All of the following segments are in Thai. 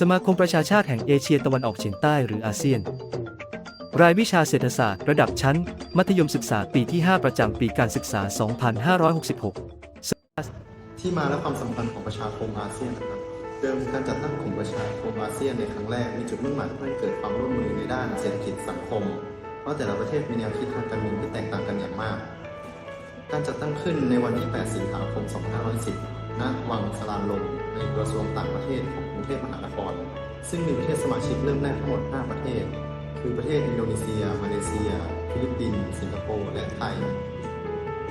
สมาคมประชาชาติแห่งเอเชียตะวันออกเฉียงใต้หรืออาเซียน รายวิชาเศรษฐศาสตร์ระดับชั้น มัธยมศึกษาปีที่ 5 ประจำปีการศึกษา 2566 ที่มาและความสำคัญของประชาคมอาเซียนนะครับเดิมการจัดตั้งกลุ่มประชาคมอาเซียนในครั้งแรกมีจุดมุ่งหมายเพื่อให้เกิดความร่วมมือในด้านเศรษฐกิจสังคมเพราะแต่ละประเทศมีแนวคิดทางการเมืองที่แตกต่างกันอย่างมาก การจัดตั้งขึ้นในวันที่ 8 สิงหาคม 2510 ณ วังสลานลม ในกระทรวงต่างประเทศของกรุงเทพมหานคร ซึ่งมีประเทศสมาชิกเริ่มแรกทั้งหมด 5 ประเทศ คือประเทศอินโดนีเซีย มาเลเซีย ฟิลิปปินส์สิงคโปร์ และไทย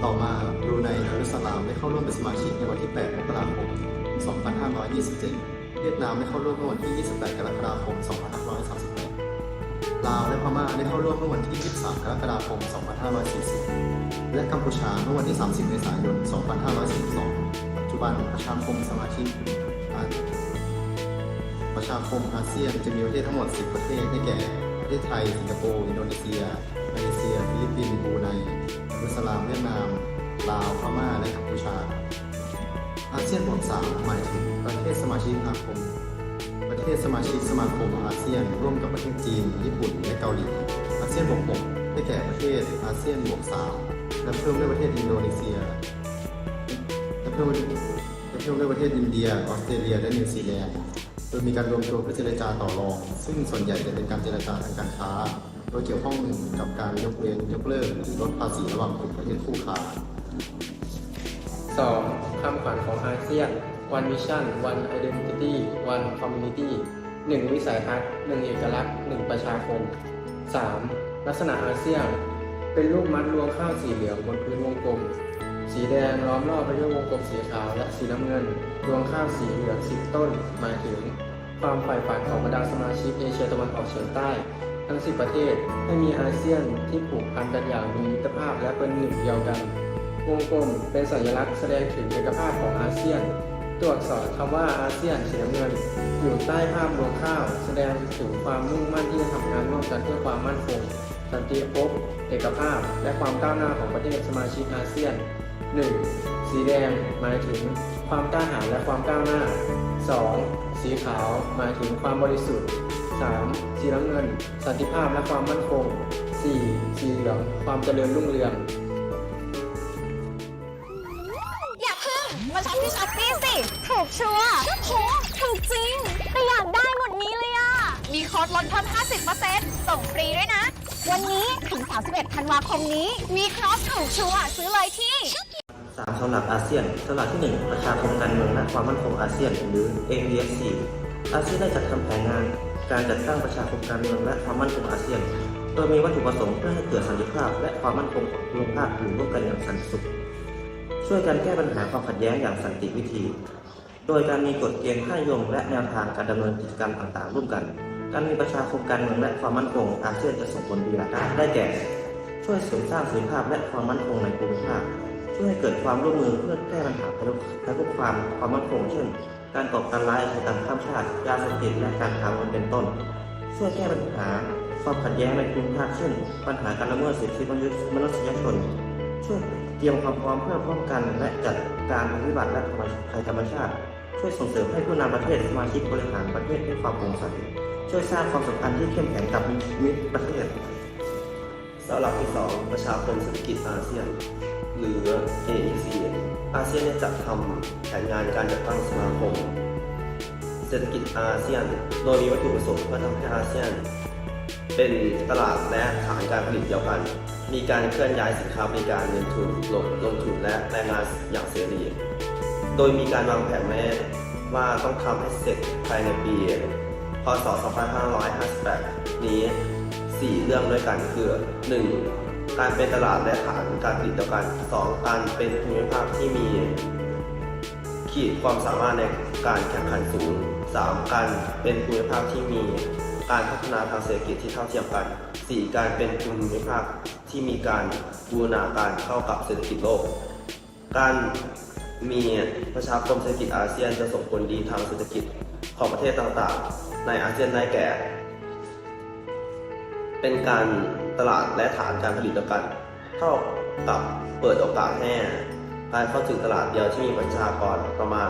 ต่อมาบรูไนดารุสลามได้เข้าร่วมเป็นสมาชิกในวันที่ 8 มกราคม 2527 เวียดนามได้เข้าร่วมเมื่อวันที่ 28 กรกฎาคม 2538 ลาวและพม่าได้เข้าร่วมเมื่อวันที่ 23 กรกฎาคม 2540 และกัมพูชาเมื่อวันที่ 30 เมษายน 2542 บันประชาคมสมาชิกอาประชาคมอาเซียนจะมีประเทศทั้งหมด 10 ประเทศได้แก่ประเทศไทย สิงคโปร์ อินโดนีเซีย มาเลเซีย ฟิลิปปินส์ บรูไนดารุสลาม เวียดนาม ลาว พม่า และกัมพูชา อาเซียนบวก3หมายถึงประเทศสมาชิกอาคม ประเทศสมาชิกสมาคมอาเซียน ร่วมกับประเทศจีน ญี่ปุ่น และเกาหลี อาเซียนบวก6ได้แก่ประเทศอาเซียนบวก3และเพิ่มด้วยประเทศอินโดนีเซีย และเพิ่มและเพิ่มด้วยประเทศอินเดีย ออสเตรเลีย และนิวซีแลนด์ โดยมีการรวมตัวเพื่อเจรจาต่อรอง ซึ่งส่วนใหญ่จะเป็นการเจรจาทางการค้า โดยเกี่ยวข้องกับการยกเว้นยกเลิกหรือลดภาษีระหว่างกลุ่มประเทศคู่ค้า 2. คำขวัญของอาเซียน One Vision One Identity One Community 1 วิสัยทัศน์ 1 เอกลักษณ์ 1 ประชาคม 3. ลักษณะอาเซียน เป็นรูปมัดรวงข้าวสีเหลืองบนพื้นวงกลม สีแดงล้อมรอบไปด้วยวงกลมสีขาวและสีน้ำเงิน รวงข้าวสีเหลืองสิบต้น หมายถึง ความใฝ่ฝันของบรรดาสมาชิกเอเชียตะวันออกเฉียงใต้ ทั้ง10ประเทศให้มีอาเซียนที่ผูกพันกันอย่างมีมิตรภาพและเป็นหนึ่งเดียวกัน วงกลมเป็นสัญลักษณ์แสดงถึงเอกภาพของอาเซียน ตัวอักษรคำว่าอาเซียนสีน้ำเงิน อยู่ใต้ภาพรวงข้าว แสดงถึงความมุ่งมั่นที่จะทำงานร่วมกันเพื่อความมั่นคงสันติภพเอกภาพ และความก้าวหน้าของประเทศสมาชิกอาเซียน 1. สีแดงหมายถึงความกล้าหาญและความก้าวหน้า 2. สีขาวหมายถึงความบริสุทธิ์ 3. สีน้ำเงิน สันติภาพและความมั่นคง 4. สีเหลืองความเจริญรุ่งเรือง อย่าเพึ่ง มาช็อปที่ช้อปปี้สิ ถูกชัวร์โหถูกจริง แต่อยากได้หมดนี้เลยอะมีโค้ดลดเพิ่ม 50%ส่งฟรีด้วยนะ วันนี้ถึง 31 ธันวาคมนี้ มีครอสถูกชัวร์ซื้อเลยที่ สามสำหรับอาเซียนสำหรับที่ 1 ประชาคมการเมืองและความมั่นคงอาเซียน หรือ APSC อาเซียนได้จัดทำแผนงาน การจัดตั้งประชาคมการเมืองและความมั่นคงอาเซียน โดยมีวัตถุประสงค์เพื่อให้เกิดสันติภาพ และความมั่นคงของภูมิภาคอยู่ร่วมกันอย่างสันติสุข ช่วยกันแก้ปัญหาความขัดแย้งอย่างสันติวิธี โดยการมีกฎเกณฑ์ค่านิยมและแนวทางการดำเนินกิจกรรมต่างๆ ร่วมกัน การมีประชาคมการเมืองและความมั่นคงอาเซียนจะส่งผลดีหลายด้านได้แก่ ช่วยเสริมสร้างสันติภาพและความมั่นคงในภู ช่วยให้เกิดความร่วมมือเพื่อแก้ปัญหาภัยคุกคามความมั่นคงเช่น การก่อการร้ายอาชญากรรมข้ามชาติยาเสพติดและการค้ามนุษย์เป็นต้น ช่วยแก้ปัญหาความขัดแย้งในภูมิภาคเช่น ปัญหาการละเมิดสิทธิมนุษยชน ช่วยเตรียมความพร้อมเพื่อป้องกันและจัดการภัยพิบัติและภัยธรรมชาติ ช่วยส่งเสริมให้ผู้นำประเทศสมาชิกบริหารประเทศด้วยความโปร่งใสช่วยสร้างความสัมพันธ์ที่เข้มแข็งกับมิตรประเทศสำหรับที่2ประชาคมเศรษฐกิจอาเซียน หรือ AEC อาเซียนได้จัดทำแผนงานการจัดตั้งสมาคม เศรษฐกิจอาเซียน โดยมีวัตถุประสงค์เพื่อทำให้อาเซียน เป็นตลาดและฐานการผลิตเดียวกัน มีการเคลื่อนย้ายสินค้าบริการเงินทุนลงลงทุนและแรงงานอย่างเสรี โดยมีการวางแผนแม่ว่าต้องทำให้เสร็จภายในปี พศ 2558 นี้ 4 เรื่องด้วยกันคือ 1. การเป็นตลาดและฐานการผลิตเดียวกัน 2. การเป็นภูมิภาคที่มี ขีดความสามารถในการแข่งขันสูง 3. การเป็นภูมิภาคที่มีการพัฒนาทางเศรษฐกิจที่เท่าเทียมกัน 4. การเป็นภูมิภาคที่มีการบูรณาการเข้ากับเศรษฐกิจโลก การมีประชาคมเศรษฐกิจอาเซียนจะส่งผลดีทางเศรษฐกิจของประเทศต่างๆ ในอาเซียนได้แก่ เป็นการ ตลาดและฐานการผลิตกัน เท่ากับเปิดโอกาสให้การเข้าถึงตลาดเดียวที่มีประชากรประมาณ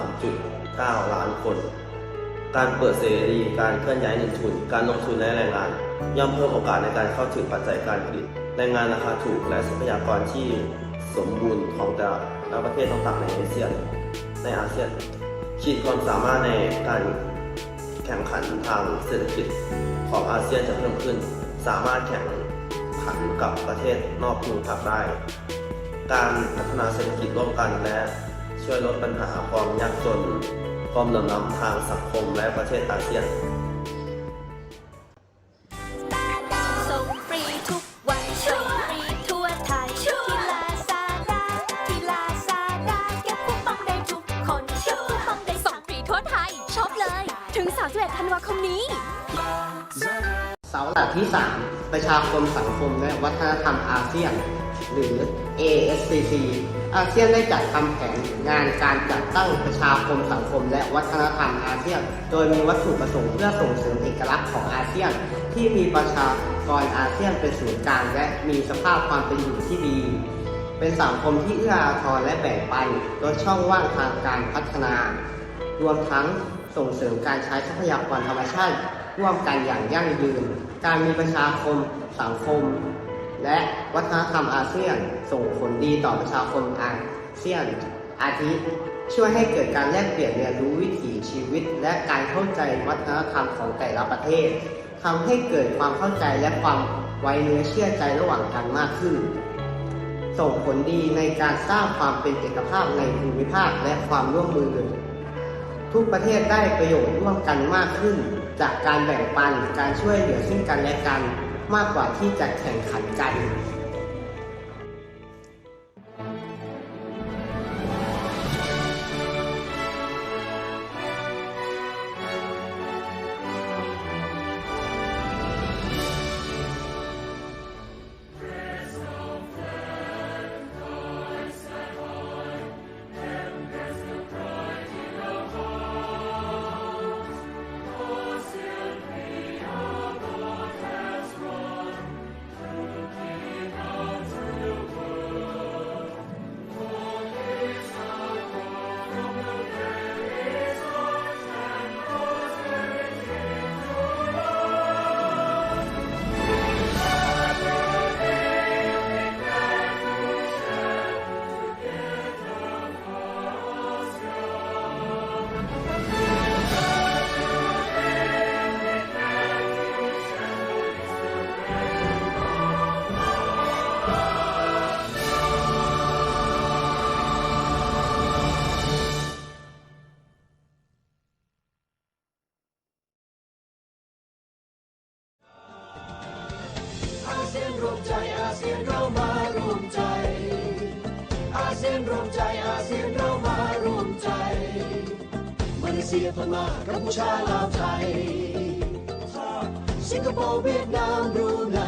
573.9 ล้านคน การเปิดเสรีการเคลื่อนย้ายเงินทุน การลงทุนและแรงงาน ย่อมเพิ่มโอกาสในการเข้าถึงปัจจัยการผลิตแรงงานราคาถูกและทรัพยากรที่สมบูรณ์ของแต่ละประเทศต่างๆในเอเซียในอาเซียนขีดความสามารถในการ แข่งขันทางเศรษฐกิจของอาเซียนจะเพิ่มขึ้น สามารถแข่งขันกับประเทศนอกภูมิภาคได้ การพัฒนาเศรษฐกิจร่วมกันและช่วยลดปัญหาความยากจน ความเหลื่อมล้ำทางสังคมและประเทศอาเซียน เสาหลักที่ 3 ประชาคมสังคมและวัฒนธรรมอาเซียน หรือ ASCC อาเซียนได้จัดทำแผนงานการจัดตั้งประชาคมสังคม และวัฒนธรรมอาเซียน โดยมีวัตถุประสงค์เพื่อส่งเสริมเอกลักษณ์ของอาเซียน ที่มีประชากรอาเซียนเป็นศูนย์กลางและมีสภาพความเป็นอยู่ที่ดี เป็นสังคมที่เอื้ออาทรและแบ่งปันลดช่องว่างทางการพัฒนา รวมทั้งส่งเสริมการใช้ทรัพยากรธรรมชาติ ร่วมกันอย่างยั่งยืน การมีประชาคมสังคม และวัฒนธรรมอาเซียนส่งผลดีต่อประชาคมอาเซียน อาทิช่วยให้เกิดการแลกเปลี่ยนเรียนรู้วิถีชีวิต และการเข้าใจวัฒนธรรมของแต่ละประเทศทำให้เกิดความเข้าใจและความไว้เนื้อเชื่อใจระหว่างกันมากขึ้น ส่งผลดีในการสร้างความเป็นเอกภาพในภูมิภาคและความร่วมมือ ทุกประเทศได้ประโยชน์ร่วมกันมากขึ้น จากการแบ่งปันการช่วยเหลือซึ่งกันและกัน มากกว่าที่จะแข่งขันกัน เซียพม่ากัมพูชาลาวไทยสิงคโปร์เวียดนามบรูไน